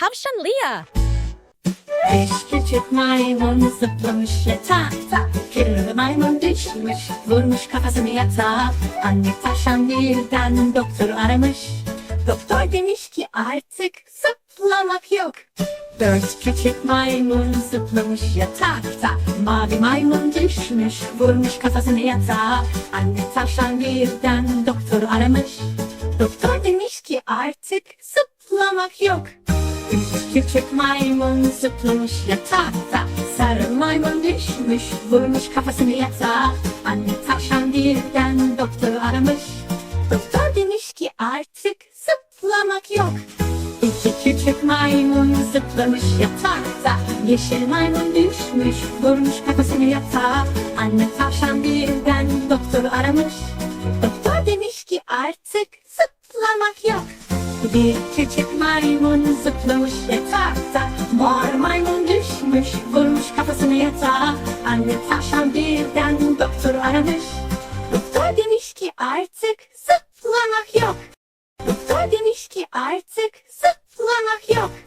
tavşan Lia. Beş küçük maymun zıplamış yatakta Kırmızı maymun düşmüş Vurmuş kafasını yatağa. Anne taşan birden doktoru aramış. Doktor demiş ki artık zıplamak yok. Dört küçük maymun zıplamış yatakta. Mavi maymun düşmüş Vurmuş kafasını yatağa. Anne tavşan birden doktoru aramış. Doktor demiş ki artık zıplamak yok küçük maymun zıplamış yatakta Sarı maymun düşmüş Vurmuş kafasını yatağa. Anne tavşan birden doktoru aramış. Doktor demiş ki artık zıplamak yok. İki küçük maymun zıplamış yatakta Yeşil maymun düşmüş Vurmuş kafasını yatağa. Anne tavşan birden doktoru aramış. Doktor demiş ki artık zıplamak yok bir küçük maymun zıplamış yatakta. Mor maymun düşmüş Vurmuş kafasını yatağa. Anne tavşan birden doktoru aramış. Doktor demiş ki artık zıplamak yok. Doktor demiş ki artık zıplamak yok